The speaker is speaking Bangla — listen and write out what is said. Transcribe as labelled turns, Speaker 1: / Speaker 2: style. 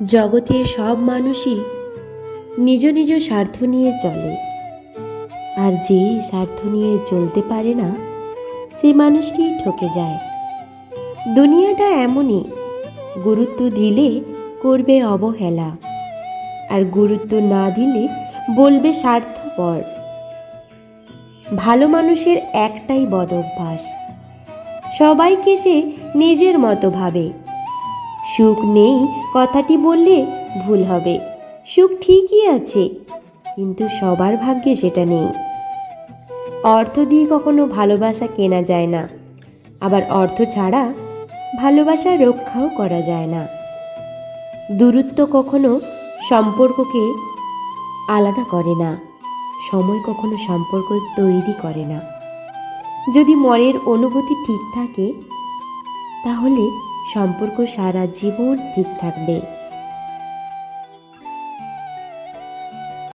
Speaker 1: জগতের সব মানুষই নিজ নিজ স্বার্থ নিয়ে চলে। আর যে স্বার্থ নিয়ে চলতে পারে না, সে মানুষটি ঠকে যায়। দুনিয়াটা এমনই, গুরুত্ব দিলে করবে অবহেলা, আর গুরুত্ব না দিলে বলবে স্বার্থপর। ভালো মানুষের একটাই বদ অভ্যাস, সবাইকে সে নিজের মতো ভাবে। সুখ নেই, কথাটি বললে ভুল হবে। সুখ ঠিকই আছে, কিন্তু সবার ভাগ্যে সেটা নেই। অর্থ দিয়ে কখনো ভালোবাসা কেনা যায় না। আবার অর্থ ছাড়া ভালোবাসা রক্ষাও করা যায় না। দূরত্ব কখনো সম্পর্ককে আলাদা করে না, সময় কখনো সম্পর্ক তৈরি করে না। যদি মনের অনুভূতি ঠিক থাকে, তাহলে সম্পর্ক সারা জীবন ঠিক থাকবে।